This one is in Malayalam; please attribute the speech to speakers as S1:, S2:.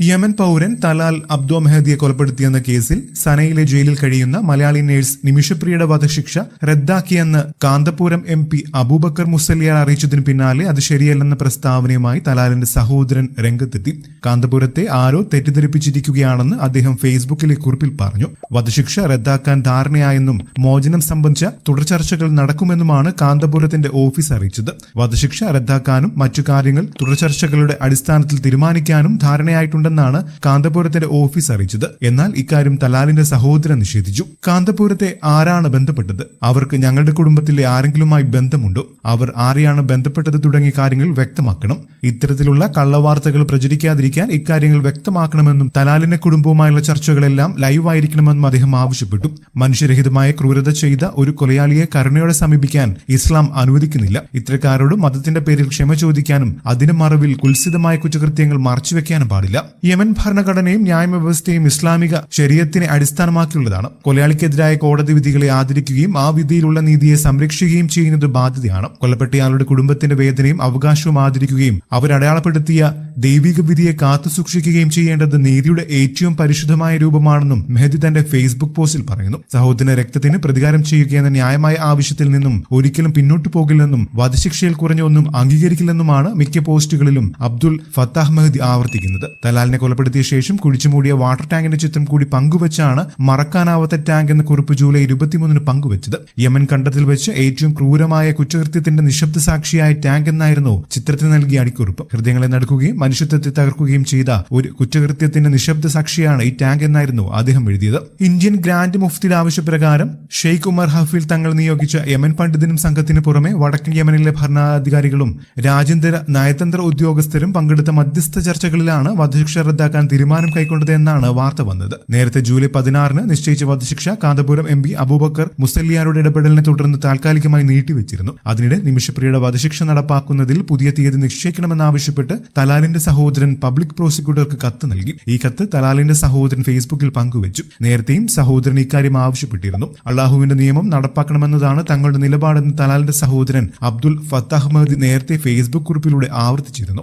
S1: യമൻ പൗരൻ തലാൽ അബ്ദോ മെഹദിയെ കൊലപ്പെടുത്തിയെന്ന കേസിൽ സനയിലെ ജയിലിൽ കഴിയുന്ന മലയാളി നേഴ്സ് നിമിഷപ്രിയയുടെ വധശിക്ഷ റദ്ദാക്കിയെന്ന് കാന്തപുരം എം പി അബൂബക്കർ മുസല്ലിയാർ അറിയിച്ചതിന് പിന്നാലെ അത് ശരിയല്ലെന്ന പ്രസ്താവനയുമായി തലാലിന്റെ സഹോദരൻ രംഗത്തെത്തി. കാന്തപുരത്തെ ആരോ തെറ്റിദ്ധരിപ്പിച്ചിരിക്കുകയാണെന്ന് അദ്ദേഹം ഫേസ്ബുക്കിലെ കുറിപ്പിൽ പറഞ്ഞു. വധശിക്ഷ റദ്ദാക്കാൻ ധാരണയായെന്നും മോചനം സംബന്ധിച്ച തുടർ ചർച്ചകൾ നടക്കുമെന്നുമാണ് കാന്തപുരത്തിന്റെ ഓഫീസ് അറിയിച്ചത്. വധശിക്ഷ റദ്ദാക്കാനും മറ്റു കാര്യങ്ങൾ തുടർ ചർച്ചകളുടെ അടിസ്ഥാനത്തിൽ തീരുമാനിക്കാനും ധാരണയായിട്ടുണ്ടെന്നാണ് കാന്തപുരത്തിന്റെ ഓഫീസ് അറിയിച്ചത്. എന്നാൽ ഇക്കാര്യം തലാലിന്റെ സഹോദരൻ നിഷേധിച്ചു. കാന്തപുരത്തെ ആരാണ് ബന്ധപ്പെട്ടത്? അവർക്ക് ഞങ്ങളുടെ കുടുംബത്തിലെ ആരെങ്കിലുമായി ബന്ധമുണ്ടോ? അവർ ആരെയാണ് ബന്ധപ്പെട്ടത് തുടങ്ങിയ കാര്യങ്ങൾ വ്യക്തമാക്കണം. ഇത്തരത്തിലുള്ള കള്ളവാർത്തകൾ പ്രചരിക്കാതിരിക്കാൻ ഇക്കാര്യങ്ങൾ വ്യക്തമാക്കണമെന്നും തലാലിന്റെ കുടുംബവുമായുള്ള ചർച്ചകളെല്ലാം ലൈവായിരിക്കണമെന്നും അദ്ദേഹം ആവശ്യപ്പെട്ടു. മനുഷ്യരഹിതമായ ക്രൂരത ചെയ്ത ഒരു കൊലയാളിയെ കരുണയോടെ സമീപിക്കാൻ ഇസ്ലാം അനുവദിക്കുന്നില്ല. ഇത്തരക്കാരോട് മതത്തിന്റെ പേരിൽ ക്ഷമ ചോദിക്കാനും അതിന് മറവിൽ കുൽസിതമായ കുറ്റകൃത്യങ്ങൾ മറച്ചുവെക്കാനും പാടില്ല. യമൻ ഭരണഘടനയും ന്യായവ്യവസ്ഥയും ഇസ്ലാമിക ശരീരത്തിനെ അടിസ്ഥാനമാക്കിയുള്ളതാണ്. കൊലയാളിക്കെതിരായ കോടതി വിധികളെ ആദരിക്കുകയും ആ വിധിയിലുള്ള നീതിയെ സംരക്ഷിക്കുകയും ചെയ്യുന്നത് ബാധ്യതയാണ്. കൊല്ലപ്പെട്ടയാളുടെ കുടുംബത്തിന്റെ വേദനയും അവകാശവും ആദരിക്കുകയും അവരടയാളപ്പെടുത്തിയ ദൈവിക വിധിയെ കാത്തുസൂക്ഷിക്കുകയും ചെയ്യേണ്ടത് നീതിയുടെ ഏറ്റവും പരിശുദ്ധമായ രൂപമാണെന്നും മെഹദി തന്റെ ഫേസ്ബുക്ക് പോസ്റ്റിൽ പറയുന്നു. സഹോദരന്റെ രക്തത്തിന് പ്രതികാരം ചെയ്യുക എന്ന ന്യായമായ ആവശ്യത്തിൽ നിന്നും ഒരിക്കലും പിന്നോട്ടു പോകില്ലെന്നും വധശിക്ഷയിൽ കുറഞ്ഞൊന്നും അംഗീകരിക്കില്ലെന്നുമാണ് മിക്ക പോസ്റ്റുകളിലും അബ്ദുൾ ഫത്താഹ് മെഹദി ആവർത്തിക്കുന്നത്. തലാലിനെ കൊലപ്പെടുത്തിയ ശേഷം കുഴിച്ചുമൂടിയ വാട്ടർ ടാങ്കിന്റെ ചിത്രം കൂടി പങ്കുവച്ചാണ് മറക്കാനാവാത്ത ടാങ്ക് എന്ന കുറിപ്പ് ജൂലൈ ഇരുപത്തിമൂന്നിന് പങ്കുവച്ചത്. യമൻ കണ്ടത്തിൽ വെച്ച് ഏറ്റവും ക്രൂരമായ കുറ്റകൃത്യത്തിന്റെ നിശബ്ദ സാക്ഷിയായ ടാങ്ക് എന്നായിരുന്നു ചിത്രത്തിന് നൽകിയ അടിക്കുറിപ്പ്. ഹൃദയങ്ങളെ നടക്കുകയും മനുഷ്യത്വത്തെ തകർക്കുകയും ചെയ്ത ഒരു കുറ്റകൃത്യത്തിന്റെ നിശബ്ദ സാക്ഷിയാണ് ഈ ടാങ്ക് എന്നായിരുന്നു അദ്ദേഹം എഴുതിയത്. ഇന്ത്യൻ ഗ്രാൻഡ് മുഫ്തിയുടെ ആവശ്യപ്രകാരം ഷെയ്ഖ് ഉമർ ഹഫീൽ തങ്ങൾ നിയോഗിച്ച യമൻ പണ്ഡിതനും സംഘത്തിന് പുറമെ വടക്കൻ യമനിലെ ഭരണാധികാരികളും രാജ്യാന്തര നയതന്ത്ര ഉദ്യോഗസ്ഥരും പങ്കെടുത്ത മധ്യസ്ഥ ചർച്ചകളിലാണ് വധശിക്ഷ റദ്ദാക്കാൻ തീരുമാനം കൈക്കൊണ്ടത് എന്നാണ് വാർത്ത വന്നത്. നേരത്തെ ജൂലൈ പതിനാറിന് നിശ്ചയിച്ച വധശിക്ഷ കാന്തപുരം എം പി അബൂബക്കർ മുസല്ലിയാരുടെ ഇടപെടലിനെ തുടർന്ന് താൽക്കാലികമായി നീട്ടിവെച്ചിരുന്നു. അതിനിടെ നിമിഷപ്രിയയുടെ വധശിക്ഷ നടപ്പാക്കുന്നതിൽ പുതിയ തീയതി നിശ്ചയിക്കണമെന്നാവശ്യപ്പെട്ട് തലാലിന്റെ സഹോദരൻ പബ്ലിക് പ്രോസിക്യൂട്ടർക്ക് കത്ത് നൽകി. ഈ കത്ത് തലാലിന്റെ സഹോദരൻ ഫേസ്ബുക്കിൽ പങ്കുവച്ചു. നേരത്തെയും സഹോദരൻ ഇക്കാര്യം ആവശ്യപ്പെട്ടിരുന്നു. അള്ളാഹുവിന്റെ നിയമം നടപ്പാക്കണമെന്നതാണ് തങ്ങളുടെ നിലപാടെന്ന് തലാലിന്റെ സഹോദരൻ അബ്ദുൽ ഫത്താഹ് മഹദി നേരത്തെ ഫേസ്ബുക്ക് കുറിപ്പിലൂടെ ആവർത്തിച്ചിരുന്നു.